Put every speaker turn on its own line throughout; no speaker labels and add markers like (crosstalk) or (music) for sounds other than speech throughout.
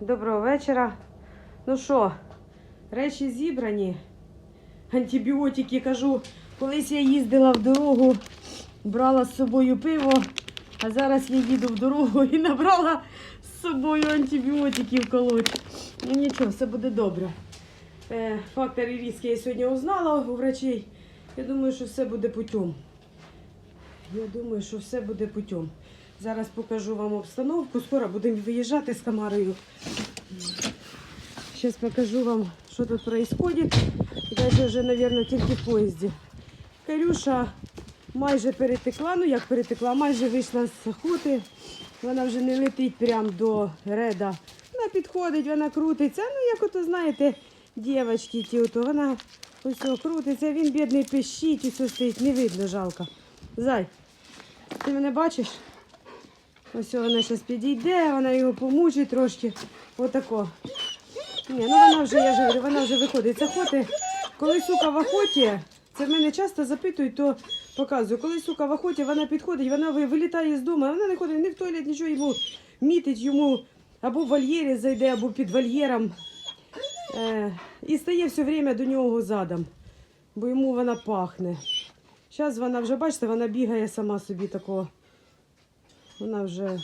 доброго вечора. Ну що, речі зібрані. Антибіотики кажу. Колись я їздила в дорогу, брала з собою пиво, а зараз я їду в дорогу (laughs) і набрала з собою антибіотиків колоть. Ну нічого, все буде добре. Е, Фактори риски я сьогодні узнала у врачей. Я думаю, що все буде путем. Я думаю, що все буде путем. Зараз покажу вам обстановку. Скоро будемо виїжджати з Камарою. Зараз покажу вам, що тут відбувається. Далі вже, мабуть, тільки в поїзді. Карюша майже перетекла, ну як перетекла, майже вийшла з охоти. Вона вже не летить прямо до реда. Вона підходить, вона крутиться. Ну, як ото, знаєте, дівчатки ті, ото вона ось крутиться, він бідний пищить, ось ось стоїть, не видно, жалко. Зай, ти мене бачиш? Ось вона зараз підійде, вона його помучить трошки. Отако. Ні, ну вона вже, я ж говорю, вона вже виходить з охоти. Коли сука в охоті, це мене часто запитують, то показую. Коли сука в охоті, вона підходить, вона вилітає з дому, вона не ходить ні в туалет, нічого йому мітить йому або в вольєрі зайде, або під вольєром. Е, і стає все время до нього задом, бо йому вона пахне. Зараз вона вже, бачите, вона бігає сама собі такого. Вона вже.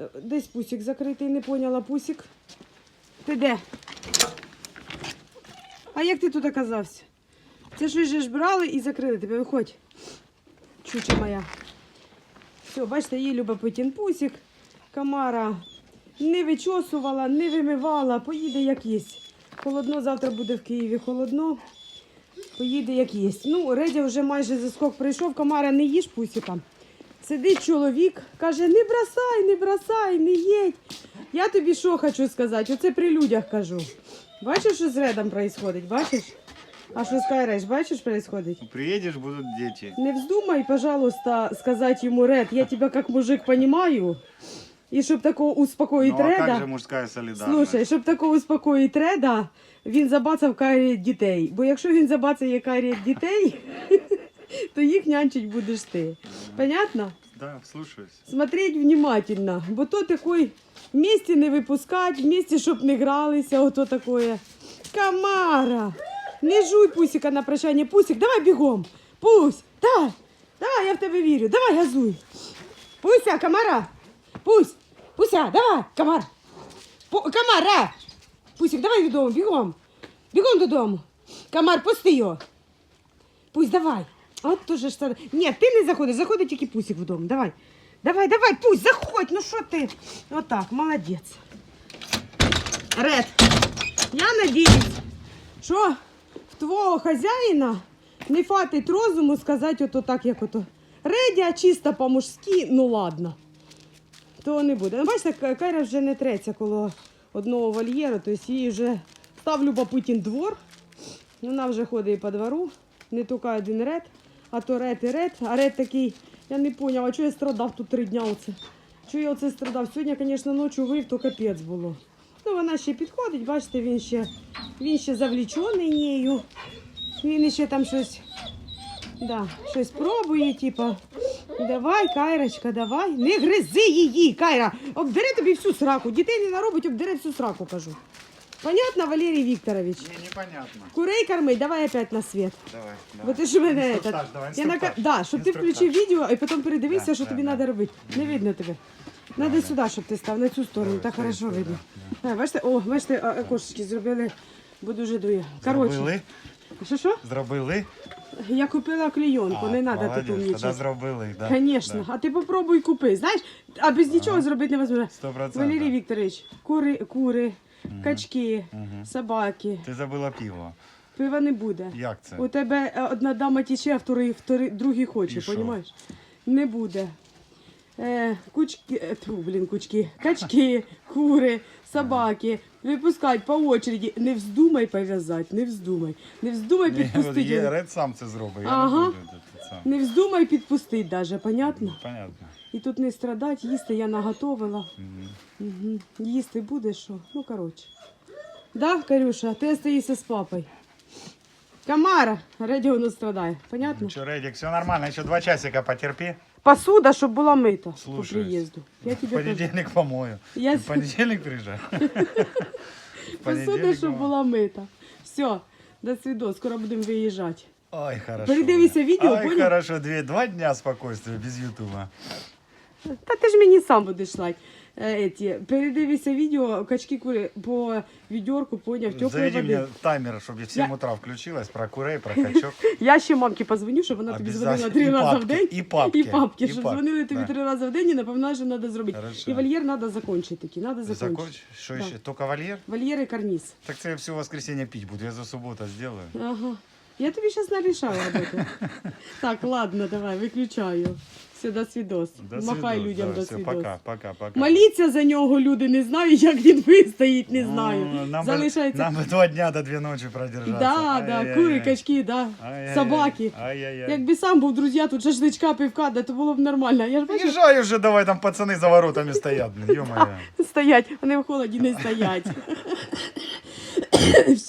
Е, Десь пусик закритий, не поняла пусик. Ти де? А як ти тут оказався? Це щось же ж брали і закрили тебе. Виходь. Чуча моя. Все, бачите, їй любить Путін пусик. Камара не вичосувала, не вимивала, поїде як єсть. Холодно, завтра буде в Києві холодно. Поїде як єсть. Ну, Редя вже майже заскок прийшов, Камара не їж пусика. Сидить чоловік, каже, не бросай, не бросай, не їдь. Я тобі що хочу сказати? Оце при людях кажу. Бачиш, що з Редом відбувається? Бачиш? А що з Кайреш, бачиш, відбувається?
Приедешь, будут дети.
Не вздумай, пожалуйста, сказать ему, Ред, я тебя как мужик понимаю. И щоб такого успокоїть
Ну а
Реда.
как же мужская солидарность?
Слушай, щоб такого успокоїть Реда, він забацав карі дітей. Бо якщо він забацає карі дітей, (laughs) (laughs) то їх нянчить будеш ти. Понятно?
Да, слушаюсь.
Смотреть внимательно, бо то такой вместе не випускать, вместе, щоб не гралися, ото такое. Камара! Не жуй пусика на прощання. Пусик, давай бігом. Пусь, давай, давай, я в тебе вірю. Давай, газуй. Пуся, камара. Пусь, пуся, давай, камар. Пу- камара. Пусик, давай додому, бігом. Бігом додому. Камар, пусти його. Пусть, давай. От тоже ж це- Ні, ти не заходиш, заходить тільки пусик вдома. Давай. Давай, давай, пусть, заходь, ну що ти? Отак, молодець. Ред, я надіюсь, що в твого хазяїна не хватить розуму сказати ото так, як ото. Редя чисто по-мужськи, ну ладно. То не буде. Ну, бачите, Кайра вже не треться коло одного вольєру, тобто їй вже став любопитен двор. Вона вже ходить по двору, не тільки один ред, а то ред і ред. А ред такий, я не зрозумів, а чого я страдав тут три дня оце? Чого я оце страдав? Сьогодні, звісно, ночі вив, то капець було. Ну, вона ще підходить, бачите, він ще, він ще завлічений нею. Він ще там щось, да, щось пробує, типа. Давай, Кайрочка, давай. Не гризи її, Кайра. Обдере тобі всю сраку. Дітей не наробить, обдере всю сраку, кажу. Понятно, Валерій Вікторович?
Не, непонятно.
Курей корми, давай опять на свет.
Давай, давай.
ти ж мене этот,
давай,
я на... да, щоб ти включив відео і потім передивися,
Да,
що
да,
тобі
да.
треба робити. Не видно тебе. Надо
да.
сюди, щоб ти став, на цю сторону,
Давай,
так
стой,
хорошо
стой,
видно.
да,
А, бачите, о, бачите, а, кошечки зробили, бо дуже дує. Коротше,
Зробили?
що що?
Зробили?
Я купила клейонку, не треба тут
тоді
умнічати.
зробили, да.
Звісно,
Да.
а ти попробуй купи. Знаєш, а без нічого
Ага.
зробити невозможно.
Сто процентів.
Валерій Вікторович, кури, кури, качки,
Мгм.
собаки.
Ти забула пиво.
Пива не буде.
Як це?
У тебе е, одна дама тече, а вторий, вторий, другий хоче,
що?
розумієш? Не буде. Е, кучки, е, тьфу, блін, кучки, качки, (laughs) кури, собаки. Випускать по очереді. Не вздумай пов'язати, не вздумай. Не вздумай
Ні,
підпустити.
Є, Ред сам це зробить, я
Ага.
не буду тут сам.
Не вздумай підпустити даже, понятно?
Понятно.
І тут не страдать, їсти я наготовила.
Мгм.
Угу. Їсти будеш що? Ну, коротше. Да, Карюша, ти остаєшся з папою. Камара, радіо не страдає, понятно?
Что, Редик, все нормально, еще два часика потерпи.
Посуда, щоб була мита по
Слушаюсь.
приїзду. Я
В
тебе кажу.
понедельник помою.
Я...
В понедельник приезжай. В (laughs)
Посуда,
понедельник
щоб
помою.
була мита. Все, до свідо, скоро будемо виїжджати.
Ой, хорошо.
Передивися відео,
Ой,
понял?
хорошо, две, два дня спокойствия без ютуба.
Та ти ж мені сам будеш слать. Е, Еті, передивися відео, качки кури по відьорку, поняв, теплої
Заведи
води.
мне таймер, чтобы я в 7 утра включилась, про курей, про (laughs) качок.
Я ще мамці позвоню, щоб вона тобі дзвонила
Обязательно.
три рази в
папки,
день.
і папки,
і папки
і
щоб
папки,
дзвонили тобі
да.
три рази в день і напевно, що треба зробити.
Хорошо.
І вольєр треба закончити. таки, Треба закончити.
Законч? Что
Да.
еще? Только вольер?
Вольєр і карніз.
Так це я все воскресенье пить буду, я за субботу сделаю.
Ага. Я тобі зараз нарішаю об. (laughs) Так, ладно, давай, виключаю. Все, до свідос.
До
Махай
свидос.
людям
Да,
до
все,
свідос.
Пока, пока, пока.
Моліться за нього, люди, не знаю, як він вистоїть, не
Ну,
знаю.
Нам, бы,
Залишається.
нам бы два дня до две ночи продержаться.
Да, да,
Ай-яй-яй.
кури, качки, да,
Ай-яй-яй.
собаки.
Ай-яй-яй.
Якби сам був, друзі, тут шашличка, пивка, да, то було б нормально. Я ж бачу,
Езжай уже, давай, там пацаны за воротами стоят, ё-моё. (laughs)
стоять, вони в холоді не стоять. (laughs) Все.